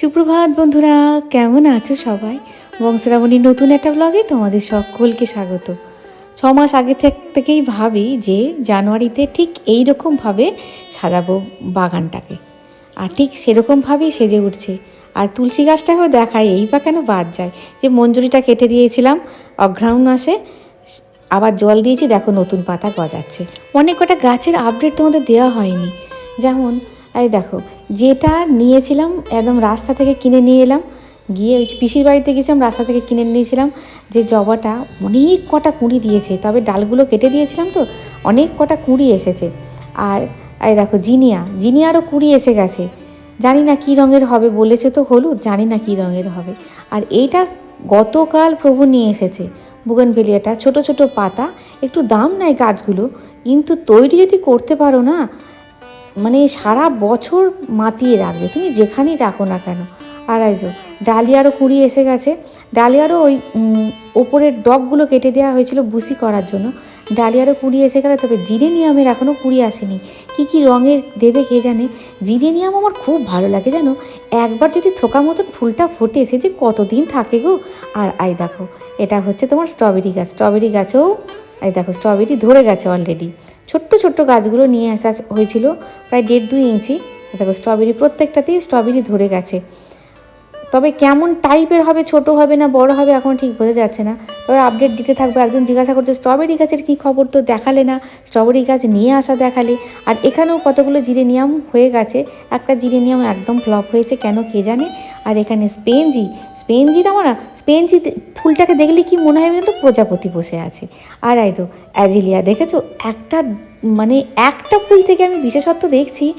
সুপ্রভাত বন্ধুরা, কেমন আছো সবাই? বংশরাবণীর নতুন একটা ব্লগে তোমাদের সকলকে স্বাগত। ছ মাস আগে থেকেই ভাবি যে জানুয়ারিতে ঠিক এই রকমভাবে সাজাবো বাগানটাকে। আর ঠিক সেরকমভাবেই সেজে উঠছে। আর তুলসী গাছটাকেও দেখায় এই বা কেন বাদ যায়? যে মঞ্জুরিটা কেটে দিয়েছিলাম, অঘ্রাণ মাসে, আবার জল দিয়েছি, দেখো নতুন পাতা গজাচ্ছে। অনেক কটা গাছের আপডেট তোমাদের দেওয়া হয়নি। যেমন এই দেখো, যেটা নিয়েছিলাম একদম রাস্তা থেকে কিনে নিয়ে এলাম, গিয়ে ওই পিসির বাড়িতে গেছিলাম, রাস্তা থেকে কিনে নিয়েছিলাম, যে জবাটা অনেক কটা কুঁড়ি দিয়েছে, তবে ডালগুলো কেটে দিয়েছিলাম তো, অনেক কটা কুঁড়ি এসেছে। আর এই দেখো, জিনিয়া, জিনিয়ারও কুঁড়ি এসে গেছে। জানি না কী রঙের হবে, বলেছে তো হলুদ, জানি না কী রঙের হবে। আর এইটা গতকাল প্রভু নিয়ে এসেছে, বুগনভেলিয়াটা, ছোট ছোট পাতা, একটু দাম নেয় গাছগুলো, কিন্তু তৈরি যদি করতে পারো না মানে সারা বছর মাতিয়ে রাখবে। তুমি যেখানেই রাখো না কেন? যে ডালিয়ারও কুড়ি এসে গেছে। ডালিয়ারও ওই ওপরের ডগগুলো কেটে দেওয়া হয়েছিল বুসি করার জন্য। ডালিয়ারও কুড়ি এসে গেল, তবে জিরেনিয়ামের এখনও কুড়ি আসেনি। কি কি রঙের দেবে কে জানে? জিরেনিয়াম আমার খুব ভালো লাগে, জানো? একবার যদি থোকা মতন ফুলটা ফোটে, সে যে কতদিন থাকে গো? আর আই দেখো, এটা হচ্ছে তোমার স্ট্রবেরি গাছ। স্ট্রবেরি গাছেও এই দেখো স্ট্রবেরি ধরে গেছে অলরেডি ছোট্ট ছোট্ট গাছগুলো নিয়ে আসা হয়েছিল প্রায় দেড় দুই ইঞ্চি। দেখো স্ট্রবেরি প্রত্যেকটাতেই স্ট্রবেরি ধরে গেছে। তবে কেমন টাইপের হবে, ছোট হবে না, বড় হবে, এখন ঠিক বোঝা যাচ্ছে না। তবে আপডেট দিতে থাকব। একজন জিজ্ঞাসা করছে স্ট্রবেরি গাছের কী খবর? তো দেখালে না। স্ট্রবেরি গাছ নিয়ে আসা দেখালে। আর এখানেও কতগুলো জিরেনিয়াম হয়ে গেছে। একটা জিরেনিয়াম একদম ফ্লপ হয়েছে, কেন কে জানে? আর এখানে স্পেনজি। স্পেনজি না আমরা স্পেনজি ফুলটাকে দেখলে কি মনে হয় যেন প্রজাপতি বসে আছে। আর এই তো, অ্যাজিলিয়া, দেখেছ? একটা মানে একটা ফুল থেকে আমি বিশেষত্ব দেখছি।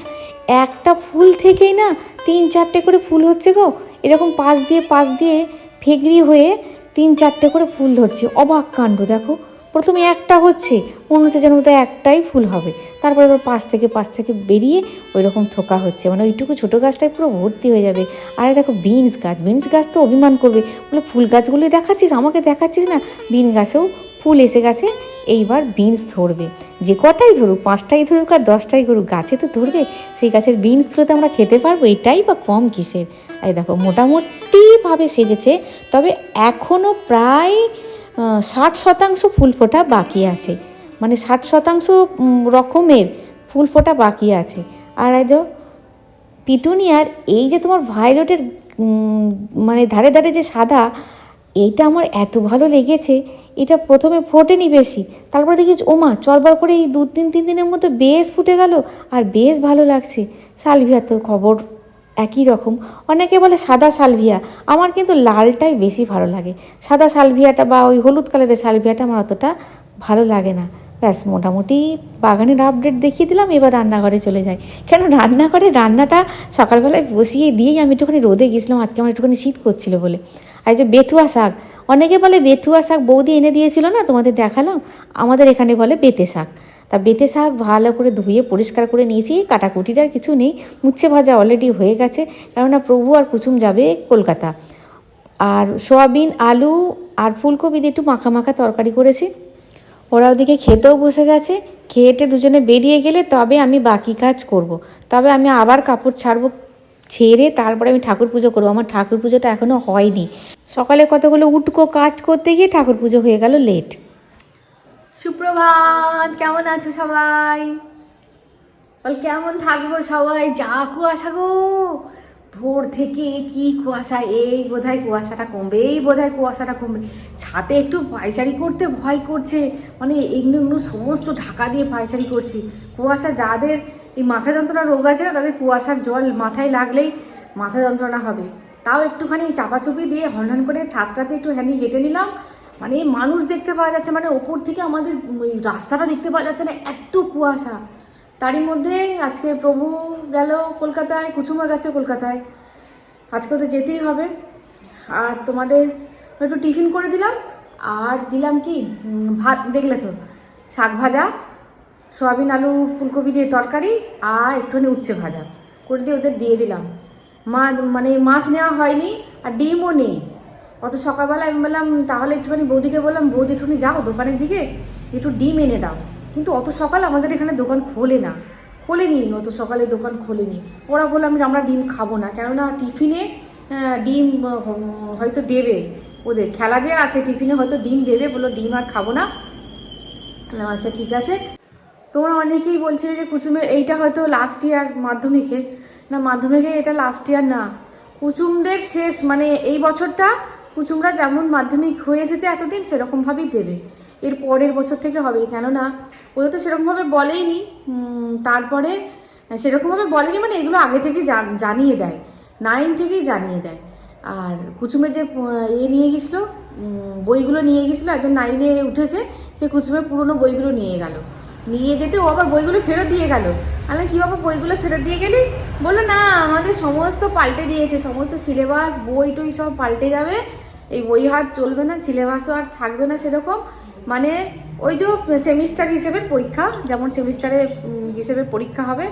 একটা ফুল থেকেই না তিন চারটে করে ফুল হচ্ছে গো। এরকম পাশ দিয়ে পাশ দিয়ে ফেগড়ি হয়ে তিন চারটে করে ফুল ধরছে। অবাক কাণ্ড, দেখো। প্রথমে একটা হচ্ছে, মনে হচ্ছে যেন বোধহয় একটাই ফুল হবে। তারপরে আবার পাশ থেকে পাশ থেকে বেরিয়ে ওই রকম থোকা হচ্ছে। মানে ওইটুকু ছোটো গাছটাই পুরো ভর্তি হয়ে যাবে। আর দেখো, বিনস গাছ। বিনস গাছ তো অভিমান করবে। বলে, ফুল গাছগুলি দেখাচ্ছিস? আমাকে দেখাচ্ছিস না? বিন গাছেও ফুল এসে গেছে। এইবার বিনস ধরবে। যে কটাই ধরুক, পাঁচটাই ধরুক আর দশটাই ধরুক গাছে তো ধরবে। সেই গাছের বিনস ধরে তো আমরা খেতে পারব? এটাই বা কম কিসের? এই দেখো, মোটামুটিভাবে সেজেছে, তবে এখনও প্রায় ষাট শতাংশ ফুল ফোটা বাকি আছে। মানে ষাট শতাংশ রকমের ফুল ফোটা বাকি আছে। আর এই পিটুনিয়ার এই যে তোমার ভায়োলেটের মানে ধারে ধারে যে সাদা, এইটা আমার এত ভালো লেগেছে, এটা প্রথমে ফোটেনি বেশি, তারপরে দেখি ওমা চলবার করে এই দু তিন তিন দিনের মধ্যে বেশ ফুটে গেল, আর বেশ ভালো লাগছে। সালভিয়ার তো খবর একই রকম। অনেকে বলে সাদা সালভিয়া। আমার কিন্তু লালটাই বেশি ভালো লাগে। সাদা সালভিয়াটা বা ওই হলুদ কালারের সালভিয়াটা আমার অতটা ভালো লাগে না। ব্যাস, মোটামুটি বাগানের আপডেট দেখিয়ে দিলাম, এবার রান্নাঘরে চলে যাই। কেন রান্নাঘরে রান্নাটা সকালবেলায় বসিয়ে দিয়েই আমি একটুখানি রোদে গেছিলাম, আজকে আমার একটুখানি শীত করছিল বলে। আর যে বেথুয়া শাক, অনেকে বলে বেথুয়া শাক বৌদি এনে দিয়েছিল না তোমাদের দেখালাম? আমাদের এখানে বলে বেতে শাক। তা বেতে শাক ভালো করে ধুয়ে, পরিষ্কার করে নিয়েছি। কাটাকুটির আর কিছু নেই। উচ্ছে ভাজা অলরেডি হয়ে গেছে। কেননা প্রভু আর কুচুম যাবে কলকাতা। আর সোয়াবিন, আলু আর ফুলকপি দিয়ে একটু মাখা মাখা তরকারি করেছি। ওরা ওদিকে খেতেও বসে গেছে। খেয়েটে দুজনে বেরিয়ে গেলে তবে আমি বাকি কাজ করব। তবে আমি আবার কাপড় ছাড়বো ছেড়ে, তারপরে আমি ঠাকুর পুজো করব। আমার ঠাকুর পুজোটা এখনও হয়নি। সকালে কতগুলো উটকো কাজ করতে গিয়ে ঠাকুর পুজো হয়ে গেল লেট সুপ্রভাত, কেমন আছো সবাই? বল, কেমন থাকব সবাই? যা কুয়াশা গো। ভোর থেকে কি কুয়াশা? এই বোধহয় কুয়াশাটা কমবে, এই বোধহয় কুয়াশাটা কমবে। ছাতে একটু পায়চারি করতে ভয় করছে। মানে এগুলো এগুলো সমস্ত ঢাকা দিয়ে পায়চারি করছি। কুয়াশা যাদের, এই মাথা যন্ত্রণা রোগ আছে না, তাদের কুয়াশার জল মাথায় লাগলেই মাথা যন্ত্রণা হবে। তাও একটুখানি চাপাচুপি দিয়ে হনহন করে ছাদটাতে একটু হ্যানি হেঁটে নিলাম। মানে মানুষ দেখতে পাওয়া যাচ্ছে মানে ওপর থেকে আমাদের রাস্তাটা দেখতে পাওয়া যাচ্ছে না, এত কুয়াশা। তারই মধ্যে আজকে প্রভু গেল কলকাতায়, কুচুমা গেছে কলকাতায়। আজকে তো যেতেই হবে। আর তোমাদের একটু টিফিন করে দিলাম। আর দিলাম কি? ভাত, দেখলে তো, শাক ভাজা, সয়াবিন, আলু, ফুলকপি দিয়ে তরকারি, আর একটুখানি উচ্ছে ভাজা। করে দিয়ে ওদের দিয়ে দিলাম। মা মানে মাছ নেওয়া হয়নি, আর ডিমও নেই। অত সকালবেলা আমি বললাম, তাহলে একটুখানি বৌদিকে বললাম, বৌদি একটুখানি যাও দোকানের দিকে, একটু ডিম এনে দাও। কিন্তু অত সকাল আমাদের এখানে দোকান খোলে না, খোলেনি অত সকালে দোকান খোলেনি। ওরা বললাম যে আমরা ডিম খাব না, কেননা টিফিনে ডিম হয়তো দেবে ওদের। খেলা যে আছে, টিফিনে হয়তো ডিম দেবে, বলল, ডিম আর খাব না। আচ্ছা ঠিক আছে। তোমরা অনেকেই বলছিলে যে কুচুমে, এইটা হয়তো লাস্ট ইয়ার মাধ্যমিকে। না, মাধ্যমিকে এটা লাস্ট ইয়ার না। কুচুমদের শেষ মানে এই বছরটা কুচুমরা যেমন মাধ্যমিক হয়ে এসেছে এতদিন সেরকমভাবেই দেবে। এর পরের বছর থেকে হবে, কেননা ওদের তো সেরকমভাবে বলেইনি তারপরে সেরকমভাবে বলেনি মানে এগুলো আগে থেকে জান- জানিয়ে দেয়। নাইন থেকেই জানিয়ে দেয়। আর কুচুমের যে ইয়ে নিয়ে গেছিল বইগুলো নিয়ে গেছিল, একজন নাইনে উঠেছে, সে কুচুমের পুরনো বইগুলো নিয়ে গেল। নিয়ে যেতে ও আবার বইগুলো ফেরত দিয়ে গেল। আমি কী বাবা, বইগুলো ফেরত দিয়ে গেলি? বলল, না, আমাদের সমস্ত পাল্টে দিয়েছে, সমস্ত সিলেবাস বই টই সব পাল্টে যাবে। এই বই হাত চলবে না সিলেবাসও আর থাকবে না সেরকম। মানে ওই যে সেমিস্টার হিসেবে পরীক্ষা, যেমন সেমিস্টারে হিসেবে পরীক্ষা হবে,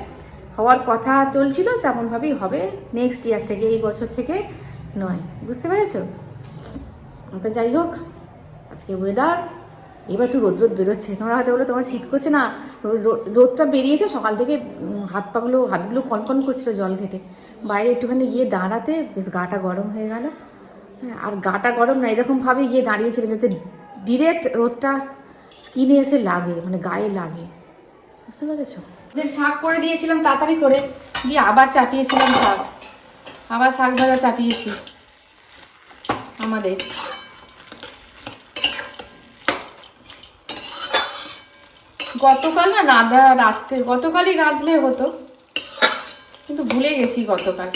হওয়ার কথা চলছিল, তেমনভাবেই হবে। নেক্সট ইয়ার থেকে, এই বছর থেকে নয়। বুঝতে পেরেছ? ওটা যাই হোক, আজকে ওয়েদার এবার একটু রোদ রোদ বেরোচ্ছে। তোমরা হয়তো বলে, তোমার শীত করছে না। রোদটা বেরিয়েছে, সকাল থেকে হাত পাগুলো, হাতগুলো কনকন করছিল জল ঘেটে। বাইরে একটুখানি গিয়ে দাঁড়াতে, বেশ গাটা গরম হয়ে গেল। হ্যাঁ আর গাটা গরম না এরকমভাবে গিয়ে দাঁড়িয়েছিলাম যাতে ডিরেক্ট রোদটা স্কিনে এসে লাগে মানে গায়ে লাগে। বুঝতে পেরেছ? শাক করে দিয়েছিলাম তাড়াতাড়ি করে দিয়ে আবার চাপিয়েছিলাম শাক। আবার শাক ভাজা চাপিয়েছি। আমাদের। গতকাল না রাধা রাত্রে, গতকালই রাঁধলে হতো। কিন্তু ভুলে গেছি গতকাল।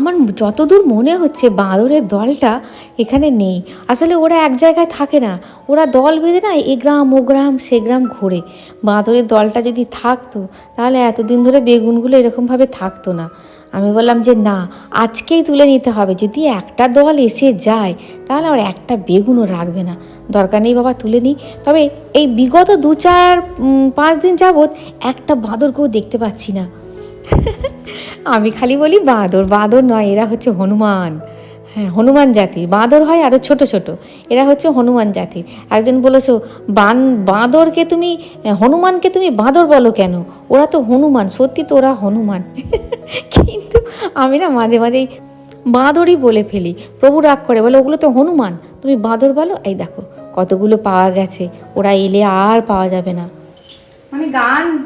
আমার যতদূর মনে হচ্ছে বাঁদরের দলটা এখানে নেই। আসলে ওরা এক জায়গায় থাকে না। ওরা দল বেঁধে না এ গ্রাম, ও গ্রাম, সে গ্রাম ঘোরে। বাঁদরের দলটা যদি থাকতো, তাহলে এতদিন ধরে বেগুনগুলো এরকমভাবে থাকতো না। আমি বললাম যে, না, আজকেই তুলে নিতে হবে। যদি একটা দল এসে যায়, তাহলে আর একটা বেগুনও রাখবে না। দরকার নেই বাবা, তুলে নিই। তবে এই বিগত দু চার পাঁচ দিন যাবৎ একটা বাঁদরকেও দেখতে পাচ্ছি না। আমি খালি বলি বাঁদর বাঁদর নয়, এরা হচ্ছে হনুমান। হ্যাঁ হনুমান জাতির। বাঁদর হয় আরও ছোট ছোট। এরা হচ্ছে হনুমান জাতির। একজন বলেছ, বান, বাঁদরকে তুমি, হনুমানকে তুমি বাঁদর বলো কেন? ওরা তো হনুমান, সত্যি তো ওরা হনুমান। কিন্তু আমি না মাঝে মাঝেই বাঁদরই বলে ফেলি। প্রভু রাগ করে, বলে, ওগুলো তো হনুমান, তুমি বাঁদর বলো? এই দেখো, কতগুলো পাওয়া গেছে। ওরা এলে আর পাওয়া যাবে না। মানে গান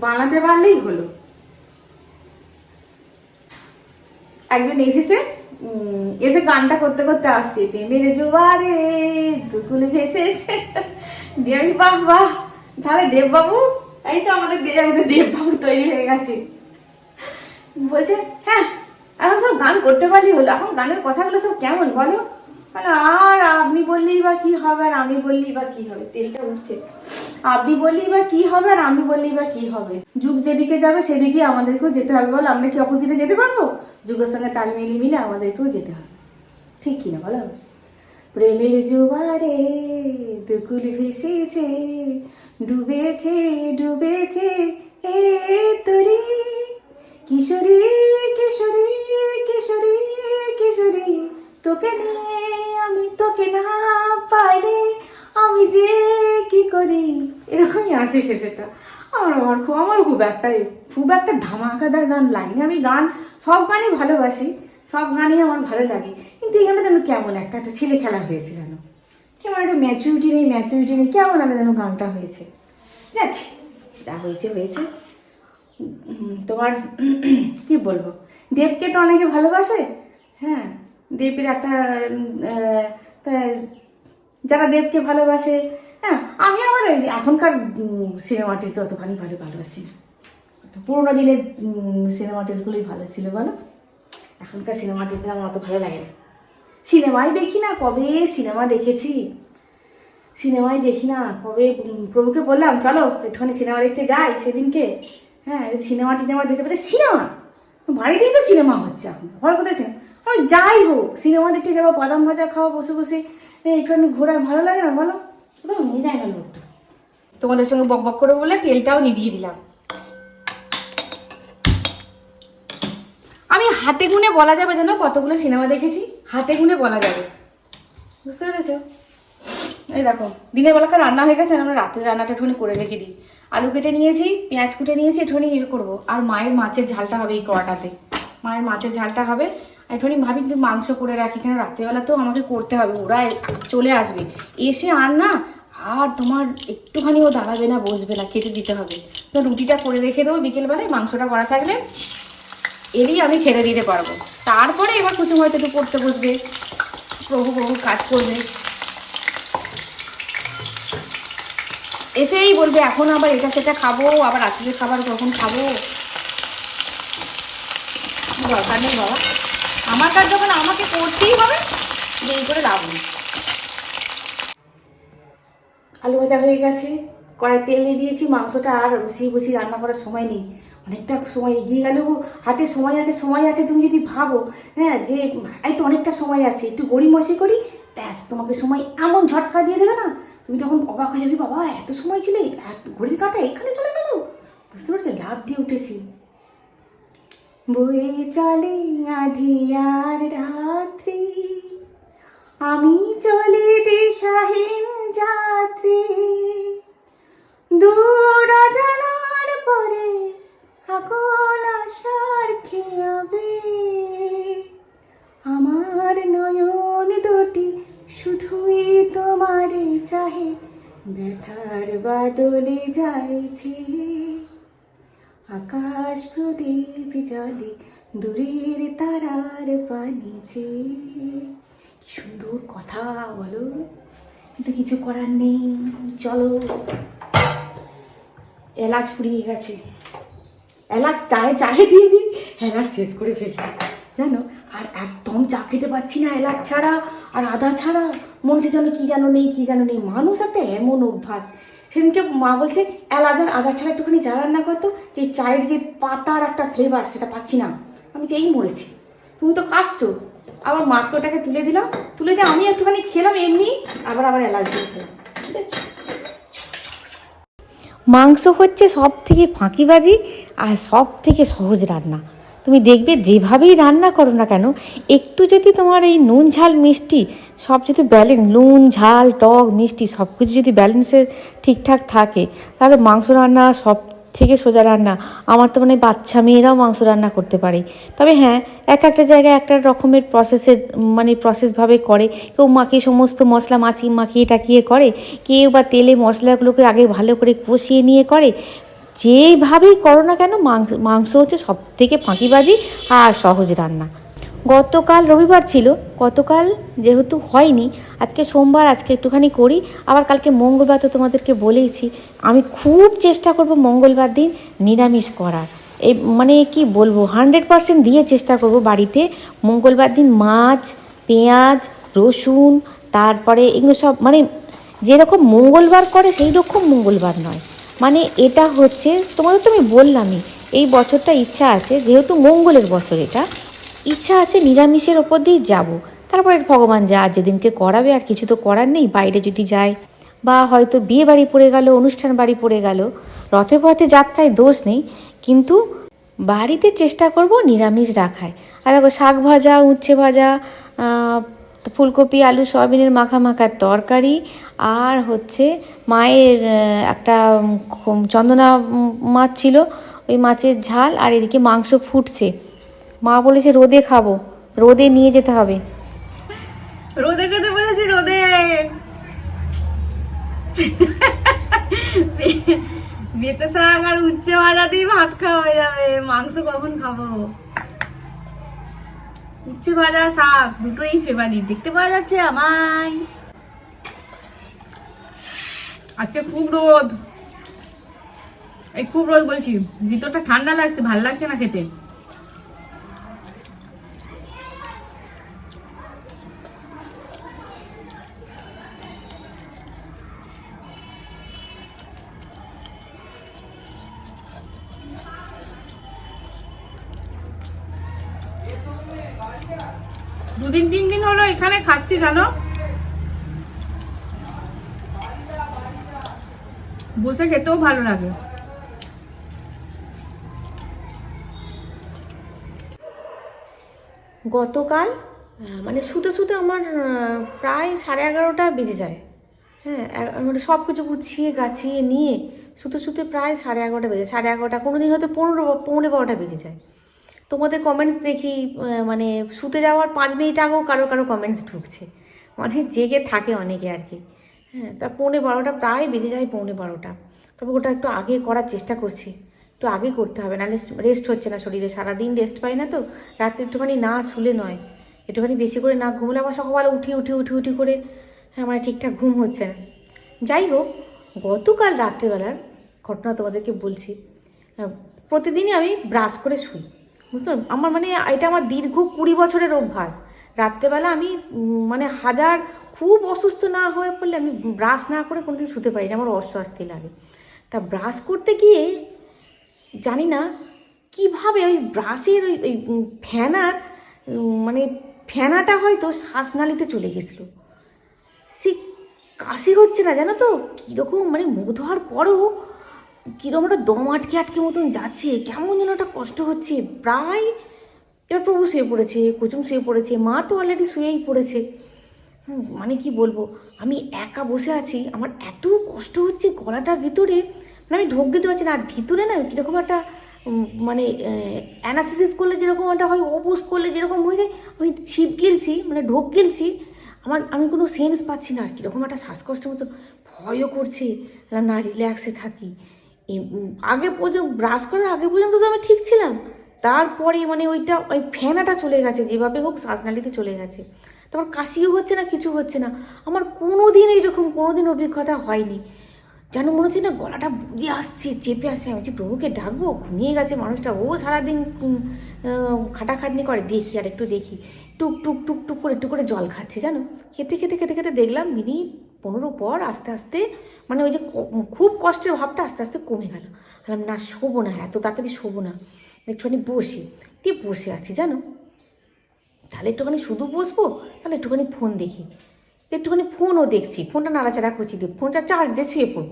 বানাতে পারলেই হলো। একজন এসেছে এসে গানটা করতে করতে আসছে, প্রেমের জোয়ারে দুকুল ভেসেছে। দিয়ে আমি বাহ বাহ তাহলে দেববাবু, এই তো আমাদের দেববাবু তৈরি হয়ে গেছে। বলছে হ্যাঁ এখন সব গান করতে পারলি হলো, এখন গানের কথাগুলো সব কেমন বলো? আর আপনি বললেই বা কি হবে, আর আমি বললেই বা কি হবে? তেলটা উঠছে। আপনি বললেই বা কি হবে, আর আমি বললেই বা কি হবে? যুগ যেদিকে যাবে সেদিকে আমাদেরকেও যেতে হবে, বলো। আমরা কি অপোজিটে যেতে পারব? যুগের সঙ্গে তাল মিলিয়ে মিলে আমাদেরকেও যেতে হবে ঠিক কি না বলো? প্রেমের জোয়ারে দুকুল ভেসেছে, ডুবেছে ডুবেছে এ তরি। কিশোরী কিশোরী কিশোরী কিশোরী, তোকে নিয়ে আমি তোকে না পাইলে আমি যে কি করি? এরকমই আছে শেষেটা আমার আমার খুব আমার খুব একটা খুব একটা ধামাকাদার গান লাইনে আমি গান, সব গানই ভালোবাসি, সব গানই আমার ভালো লাগে। কিন্তু এখানে যেন কেমন একটা একটা ছেলে খেলা হয়েছে যেন। কেমন একটা ম্যাচুরিটি নেই ম্যাচুরিটি নেই, কেমন একটা যেন গানটা হয়েছে। যাক, যা হয়েছে হয়েছে। তোমার, কি বলব? দেবকে তো অনেকে ভালোবাসে। হ্যাঁ দেবের একটা যারা দেবকে ভালোবাসে হ্যাঁ আমি আবার এখনকার সিনেমাটিস তো অতখানি ভালো ভালোবাসি না। তো পুরোনো দিনের সিনেমাটিসগুলোই ভালো ছিল, বলো? এখনকার সিনেমাটিসদের আমার অত ভালো লাগে না। সিনেমাই দেখি না, কবে সিনেমা দেখেছি? সিনেমাই দেখি না, কবে প্রভুকে বললাম, চলো, একটুখানি সিনেমা দেখতে যাই সেদিনকে। হ্যাঁ সিনেমা টিনেমা দেখতে পাচ্ছি সিনেমা বাড়িতেই তো সিনেমা হচ্ছে এখন ঘর কোথায় সিনেমা যাই হোক সিনেমা দেখতে যাব, বাদাম ভাজা খাওয়া বসে বসে, একটুখানি ঘোরা ভালো লাগে না, বলো? নিয়ে যায় না লোকটা তোমাদের সঙ্গে বক বক করে বলে তেলটাও নিভিয়ে দিলাম। আমি হাতে গুনে বলা যাবে জানো কতগুলো সিনেমা দেখেছি? হাতে গুনে বলা যাবে। বুঝতে পেরেছ? এই দেখো, দিনের বেলাকার রান্না হয়ে গেছে আমরা রাতের রান্নাটা একটুখানি করে রেখে দিই। আলু কেটে নিয়েছি, পেঁয়াজ কুটে নিয়েছি, একটুখানি ইয়ে করব আর মায়ের মাছের ঝালটা হবে এই কড়াটাতে। মায়ের মাছের ঝালটা হবে একটুখানি ভাবি, কিন্তু মাংস করে রাখি। কেন রাত্রেবেলা তো আমাকে করতে হবে, ওরা চলে আসবে। এসে আর না, আর তোমার একটুখানি ও দাঁড়াবে না, বসবে না, খেতে দিতে হবে। তো রুটিটা করে রেখে দেবো বিকেলবেলায়, মাংসটা করা থাকলে। এরই আমি খেতে দিতে পারব। তারপরে এবার কুচু হয়তো একটু পড়তে বসবে। প্রভু প্রভু কাজ করবে। এসেই বলবে, এখন আবার এটা সেটা খাব, আবার আজকের খাবার কখন খাব? দরকার নেই বাবা। আমার কাজ যখন আমাকে করতেই হবে, দেরি করে লাভ নেই। আলু ভাজা হয়ে গেছে। কড়াই তেল দিয়ে দিয়েছি, মাংসটা আর বসিয়ে বসিয়ে রান্না করার সময় নেই। অনেকটা সময় এগিয়ে গেলেও হাতে সময় আছে সময় আছে, তুমি যদি ভাবো হ্যাঁ যে এই তো অনেকটা সময় আছে, একটু গড়িমসি করি, ব্যাস, তোমাকে সময় এমন ঝটকা দিয়ে দেবে না। তুমি তখন অবাক হয়ে যাবে, বাবা, এত সময় ছিল, এত ঘড়ির কাঁটা এখানে চলে গেল। বুঝতে পারছ? লাভ দিয়ে উঠেছি। বয়ে চলে আধিয়ার রাত্রি। আমি চলে দিশাহীন যাত্রী। দূর জানার পরে আকল আশার খেয়াবে। আমার নয়ন দুটি শুধুই তোমারে চাহে, ব্যথার বাদলে যাইছে। আকাশ প্রদীপ জলে দূরের তারার পানিছে কি সুন্দর কথা, বলো। কিন্তু কিছু করার নেই, চলো। এলাচ ফুরিয়ে গেছে। এলাচ চায়ে চায়ে দিয়ে দিই, এলাচ শেষ করে ফেলছি। জানো? আর একদম চা খেতে পাচ্ছি না এলাচ ছাড়া, আর আদা ছাড়া। মনে যেন কি যেন নেই, কি যেন নেই। মানুষ একটা এমন অভ্যাস। সেদিনকে মা বলছে এলাজার আদা ছাড়া একটুখানি চা রান্না করতো? যে চায়ের যে পাতার একটা ফ্লেভার সেটা পাচ্ছি না। আমি যে এই মরেছি। তুমি তো কাশছো। আবার মাকে ওটাকে তুলে দিলাম। তুলে দিয়ে আমি একটুখানি খেলাম এমনি, আবার আবার এলাচ দিয়ে খেলাম। ঠিক আছে? মাংস হচ্ছে সব থেকে ফাঁকিবাজি আর সব থেকে সহজ রান্না। তুমি দেখবে যেভাবেই রান্না করো না কেন, একটু যদি তোমার এই নুন, ঝাল, মিষ্টি, সব যদি ব্যালেন্স নুন, ঝাল, টক, মিষ্টি, সব কিছু যদি ব্যালেন্সে ঠিকঠাক থাকে, তাহলে মাংস রান্না সব থেকে সোজা রান্না। আমার তো মানে বাচ্চা মেয়েরাও মাংস রান্না করতে পারে। তবে হ্যাঁ এক একটা জায়গায় একটা রকমের প্রসেসের মানে প্রসেসভাবে করে। কেউ মাখিয়ে সমস্ত মশলা, মাছি মাখিয়ে টাকিয়ে করে। কেউ বা তেলে মশলাগুলোকে আগে ভালো করে কষিয়ে নিয়ে করে। যেভাবেই করো না কেন, মাংস মাংস হচ্ছে সব থেকে ফাঁকিবাজি আর সহজ রান্না। গতকাল রবিবার ছিল, গতকাল যেহেতু হয়নি, আজকে সোমবার, আজকে একটুখানি করি, আবার কালকে মঙ্গলবার তো তোমাদেরকে বলেইছি, আমি খুব চেষ্টা করব মঙ্গলবার দিন নিরামিষ করার। এই মানে কি বলব, হান্ড্রেড পারসেন্ট দিয়ে চেষ্টা করব বাড়িতে, মঙ্গলবার দিন মাছ, পেঁয়াজ, রসুন, তারপরে এগুলো সব মানে যেরকম মঙ্গলবার করে সেই রকম মঙ্গলবার নয়। মানে এটা হচ্ছে, তোমাদের তো আমি বললামই, এই বছরটা ইচ্ছা আছে, যেহেতু মঙ্গলের বছর এটা, ইচ্ছা আছে নিরামিষের ওপর দিয়ে যাব। তারপরে ভগবান যা যেদিনকে করাবে, আর কিছু তো করার নেই, বাইরে যদি যায় বা হয়তো বিয়ে বাড়ি পড়ে গেল, অনুষ্ঠান বাড়ি পড়ে গেল, রথে পথে যাত্রায় দোষ নেই, কিন্তু বাড়িতে চেষ্টা করব নিরামিষ রাখায় আর দেখো, শাক ভাজা, উচ্ছে ভাজা আহ, ফুলকপি আলু সয়াবিনের মাখা মাখার তরকারি আর হচ্ছে মায়ের একটা চন্দনা মাছ ছিল। ওই মাছের ঝাল আর এদিকে মাংস ফুটছে। মা বলেছে রোদে খাব। রোদে নিয়ে যেতে হবে। রোদে খেতে বলেছি রোদে। বেতে শাক আর উচ্ছে ভাজা দিয়ে ভাত খাওয়া হয়ে যাবে। মাংস কখন খাব? উচ্ছে ভাজা শাক, দুটোই ফেভারিট দেখতে পাওয়া যাচ্ছে আমায়। আজকে খুব রোদ। এই খুব রোদ বলছি। ভিতরটা ঠান্ডা লাগছে, ভালো লাগছে না খেতে। দুদিন, তিন দিন হলো এখানে খাচ্ছি, জানো? বসে খেতেও ভালো লাগে। গতকাল মানে শুতে শুতে আমার প্রায় সাড়ে এগারোটা বেজে যায়। হ্যাঁ মানে সব কিছু গুছিয়ে গাছিয়ে নিয়ে শুতে শুতে প্রায় সাড়ে এগারোটা বেজে। সাড়ে এগারোটা কোনো দিন হয়তো পনেরো পৌনে বারোটা বেজে যায়। তোমাদের কমেন্টস দেখি মানে শুতে যাওয়ার পাঁচ মিনিট আগেও কারও কারও কমেন্টস ঢুকছে। মানে জেগে থাকে অনেকে আর কি। হ্যাঁ তা পৌনে বারোটা, প্রায় বেজে যায় পৌনে বারোটা। তবে ওটা একটু আগে করার চেষ্টা করছি। একটু আগে করতে হবে, নাহলে রেস্ট হচ্ছে না শরীরে। সারাদিন রেস্ট পাই না তো, রাত্রে একটুখানি না শুলে নয়। একটুখানি বেশি করে না ঘুমলে আবার সকালবেলা উঠি উঠি উঠি উঠি করে হ্যাঁ মানে ঠিকঠাক ঘুম হচ্ছে না। যাই হোক, গতকাল রাত্রেবেলার ঘটনা তোমাদেরকে বলছি। প্রতিদিনই আমি ব্রাশ করে শুই। বুঝতে? আমার মানে এটা আমার দীর্ঘ কুড়ি বছরের অভ্যাস। রাত্রেবেলা আমি মানে হাজার, খুব অসুস্থ না হয়ে পড়লে আমি ব্রাশ না করে কোনোদিন শুতে পারি না, আমার অস্বস্তি লাগে। তা ব্রাশ করতে গিয়ে জানি না কীভাবে ওই ব্রাশের ওই ওই ফ্যানার মানে ফ্যানাটা হয়তো শ্বাসনালীতে চলে গেছিল। সে কাশি হচ্ছে না জানো তো? কীরকম মানে মুখ ধোয়ার পরেও কীরকম একটা দম আটকে আটকে মতন যাচ্ছে, কেমন যেন একটা কষ্ট হচ্ছে। প্রায় এবার প্রভু শুয়ে পড়েছে কুচুম শুয়ে পড়েছে, মা তো অলরেডি শুয়েই পড়েছে। মানে কি বলব, আমি একা বসে আছি, আমার এত কষ্ট হচ্ছে গলাটার ভিতরে মানে আমি ঢোক দিতে পারছি না। আর ভিতরে না, কীরকম একটা মানে অ্যানাসিসিস করলে যেরকম একটা হয় ওপোস করলে যেরকম হয়ে যায়, আমি ছিপ গিলছি মানে ঢোক গিলছি, আমার, আমি কোনো সেন্স পাচ্ছি না। আর কীরকম একটা শ্বাসকষ্ট মতো ভয়ও করছে, না রিল্যাক্সে থাকি। আগে পর্যন্ত ব্রাশ করার আগে পর্যন্ত তো আমি ঠিক ছিলাম। তারপরে মানে ওইটা, ওই ফেনাটা চলে গেছে, যেভাবে হোক শ্বাসনালীতে চলে গেছে। তারপর কাশিও হচ্ছে না, কিছু হচ্ছে না। আমার কোনো দিন এইরকম কোনো দিন অভিজ্ঞতা হয়নি। যেন মনে হচ্ছে না গলাটা বুঝে আসছে, চেপে আসছে। আমি বলছি, প্রভুকে ডাকবো? ঘুমিয়ে গেছে মানুষটা। ও সারাদিন খাটাখাটনি করে। দেখি আর একটু দেখি। টুক টুক টুক টুক করে, একটু করে জল খাচ্ছে, জানো? খেতে খেতে খেতে খেতে দেখলাম, মিনিট পনেরো পর আস্তে আস্তে মানে ওই যে খুব কষ্টের ভাবটা আস্তে আস্তে কমে গেল। বললাম, না, শোবো না, এত তাড়াতাড়ি শোবো না। একটুখানি বসি। দিয়ে বসে আছি, জানো? তাহলে একটুখানি শুধু বসবো? তাহলে একটুখানি ফোন দেখি। একটুখানি ফোনও দেখছি। ফোনটা নাড়াচাড়া করছি, দিয়ে ফোনটা চার্জ দিয়ে শুয়ে পড়ব।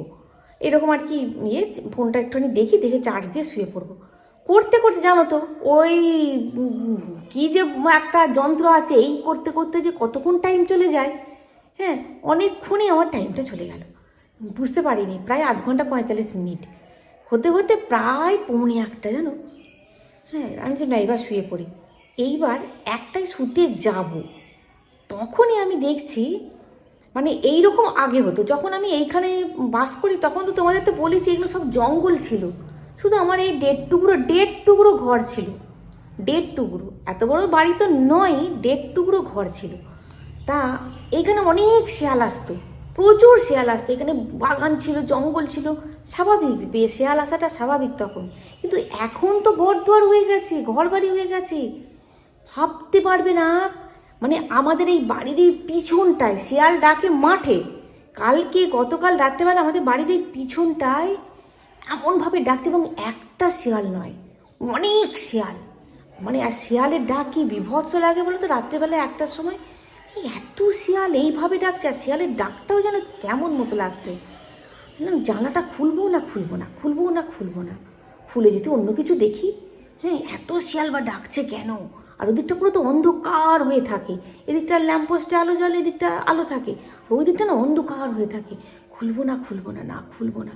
এরকম আর কি ইয়ে ফোনটা একটুখানি দেখি, দেখে চার্জ দিয়ে শুয়ে পড়ব। করতে করতে, জানো তো, ওই কি যে একটা যন্ত্র আছে, এই করতে করতে যে কতক্ষণ টাইম চলে যায় হ্যাঁ? অনেকক্ষণই আমার টাইমটা চলে গেল। বুঝতে পারিনি, প্রায় আধ ঘণ্টা পঁয়তাল্লিশ মিনিট। হতে হতে প্রায় পৌনে একটা, জানো? হ্যাঁ আমি যে না এবার শুয়ে পড়ি। এইবার একটাই শুতে যাব। তখনই আমি দেখছি মানে এই রকম আগে হতো। যখন আমি এইখানে বাস করি, তখন তো তোমাদের তো বলেছি এগুলো সব জঙ্গল ছিল। শুধু আমার এই দেড় টুকরো দেড় টুকরো ঘর ছিল। দেড় টুকরো। এত বড় বাড়ি তো নয়, দেড় টুকরো ঘর ছিল। তা এখানে অনেক শেয়াল আসতো। প্রচুর শেয়াল আসতো। এখানে বাগান ছিল, জঙ্গল ছিল, স্বাভাবিক। শেয়াল আসাটা স্বাভাবিক তখন। কিন্তু এখন তো ঘর দুয়ার হয়ে গেছে ঘর বাড়ি হয়ে গেছে। ভাবতে পারবে না। মানে আমাদের এই বাড়ির এই পিছনটায়, শেয়াল ডাকে মাঠে। কালকে, গতকাল রাত্রেবেলা আমাদের বাড়ির এই পিছনটায় এমনভাবে ডাকছে এবং একটা শেয়াল নয়, অনেক শেয়াল। মানে আর শেয়ালের ডাক কি বিভৎস লাগে বলো তো রাত্রেবেলা একটার সময় এত শিয়াল এইভাবে ডাকছে, আর শিয়ালের ডাকটাও যেন কেমন মতো লাগছে। জানলাটা খুলবো না খুলবো না খুলবো না খুলবো না। খুলে যদি অন্য কিছু দেখি হ্যাঁ এত শিয়াল বা ডাকছে কেন? আর ওদিকটা পুরো তো অন্ধকার হয়ে থাকে। এদিকটা ল্যাম্পোস্টে আলো জ্বলে, এদিকটা আলো থাকে। ওই দিকটা না অন্ধকার হয়ে থাকে। খুলবো না খুলবো না না, খুলবো না।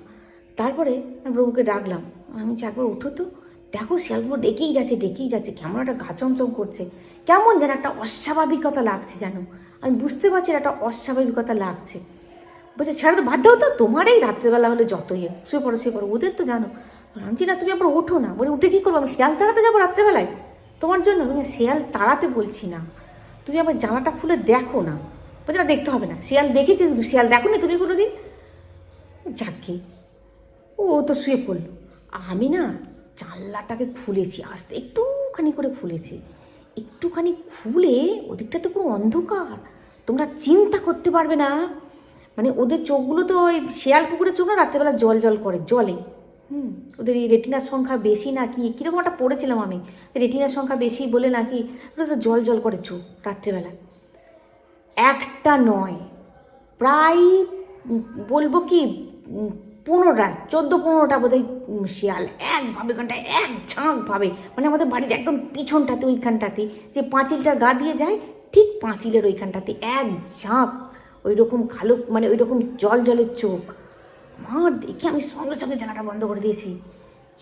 তারপরে আমি প্রভুকে ডাকলাম। আমি একবার উঠো তো, দেখো শিয়ালগুলো ডেকেই যাচ্ছে ডেকেই যাচ্ছে কেমন একটা গা চমচম করছে। কেমন যেন একটা অস্বাভাবিকতা লাগছে যেন। আমি বুঝতে পারছি একটা অস্বাভাবিকতা লাগছে। বলছে ছেড়ে তো বাদ দাও তো তোমার এই রাত্রেবেলা হলে যতই হোক, শুয়ে পড়ো শুয়ে পড়ো ওদের তো জানো। আমি না তুমি আবার ওঠো না। বলে উঠে কী করব আমি? শিয়াল তাড়াতে যাব রাত্রেবেলায়? তোমার জন্য আমি শিয়াল তাড়াতে বলছি না। তুমি আবার জানাটা খুলে দেখো না। বলছে না দেখতে হবে না। শিয়াল দেখে কি শিয়াল দেখো নি তুমি কোনো দিন যাকে ও তো শুয়ে পড়ল। আমি না জানলাটাকে খুলেছি আস্তে একটুখানি করে খুলেছি। একটুখানি খুলে ওদিকটা তো পুরো অন্ধকার। তোমরা চিন্তা করতে পারবে না। মানে ওদের চোখগুলো তো ওই শেয়াল কুকুরের চোখ না, রাত্রেবেলা জল জল করে, জলে। হুম, ওদের এই রেটিনার সংখ্যা বেশি নাকি? কীরকম একটা পড়েছিলাম আমি। রেটিনার সংখ্যা বেশি বলে নাকি ওটা জল জল করে চোখ রাত্রেবেলা। একটা নয়। প্রায় বলব কি পনেরোটা, চোদ্দ পনেরোটা বোধহয় শিয়াল। একভাবে ওখানটায় এক ঝাঁক ভাবে। মানে আমাদের বাড়ির একদম পিছনটাতে, ওইখানটাতে। যে পাঁচিলটা গা দিয়ে যায়, ঠিক পাঁচিলের ওইখানটাতে। এক ঝাঁক ওই রকম কালো মানে ওই রকম জল জলের চোখ। মা, দেখে আমি সঙ্গে সঙ্গে জানাটা বন্ধ করে দিয়েছি।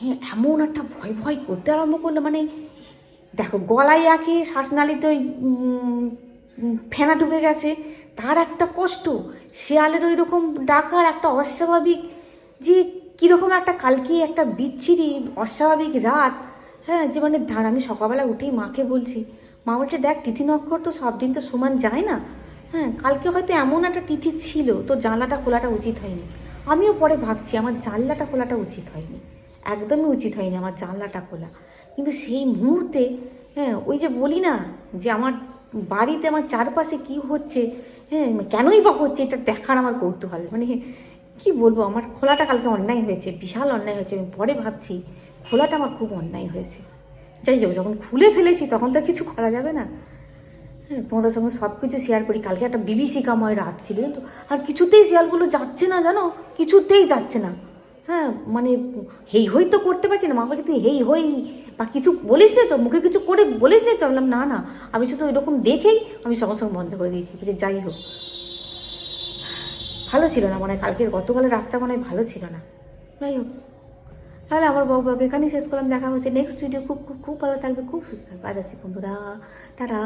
হ্যাঁ এমন একটা ভয় ভয় করতে আরম্ভ করল মানে দেখো, গলায় আঁকে শ্বাসনালীতে ওই ফেনা ঢুকে গেছে। তার একটা কষ্ট। শেয়ালের ওই রকম ডাকার একটা অস্বাভাবিক যে কীরকম একটা কালকে একটা বিচ্ছিরি, অস্বাভাবিক রাত। হ্যাঁ যে মানে ধার আমি সকালবেলা উঠেই মাকে বলছি, মা বলছে, দেখ, তিথি নক্ষর তো, সব দিন তো সমান যায় না। হ্যাঁ কালকে হয়তো এমন একটা তিথি ছিল, তো জানলাটা খোলাটা উচিত হয়নি। আমিও পরে ভাবছি, আমার জানলাটা খোলাটা উচিত হয়নি। একদমই উচিত হয়নি আমার জানলাটা খোলা। কিন্তু সেই মুহূর্তে হ্যাঁ ওই যে বলি না, যে আমার বাড়িতে আমার চারপাশে কি হচ্ছে হ্যাঁ কেনই বা হচ্ছে, এটা দেখার আমার কৌতূহল। মানে কি বলব? আমার খোলাটা কালকে অন্যায় হয়েছে, বিশাল অন্যায় হয়েছে, আমি পরে ভাবছি খোলাটা আমার খুব অন্যায় হয়েছে। যাই হোক, যখন খুলে ফেলেছি তখন তো কিছু করা যাবে না। হ্যাঁ তোমাদের সঙ্গে সব কিছু শেয়ার করি। কালকে একটা বিভীষিকাময় রাত ছিল তো? আর কিছুতেই শিয়ালগুলো যাচ্ছে না, জানো? কিছুতেই যাচ্ছে না। হ্যাঁ মানে হেই হই তো করতে পারছি না। মা বলছে, তুই হেই হই বা কিছু বলিস নি তো, মুখে কিছু করে বলিস নি তো? বললাম, না না। আমি শুধু এরকম দেখেই আমি সঙ্গে সঙ্গে বন্ধ করে দিয়েছি। বলছে, যাই হোক। ভালো ছিল না মানে কালকের গতকালের রাতটা মানে ভালো ছিল না। যাই হোক। তাহলে আমার বক বক এখানেই শেষ করলাম। দেখা হচ্ছে নেক্সট ভিডিও খুব খুব খুব ভালো থাকবে, খুব সুস্থ থাকবে। আদাসি বন্ধুরা। টাটা।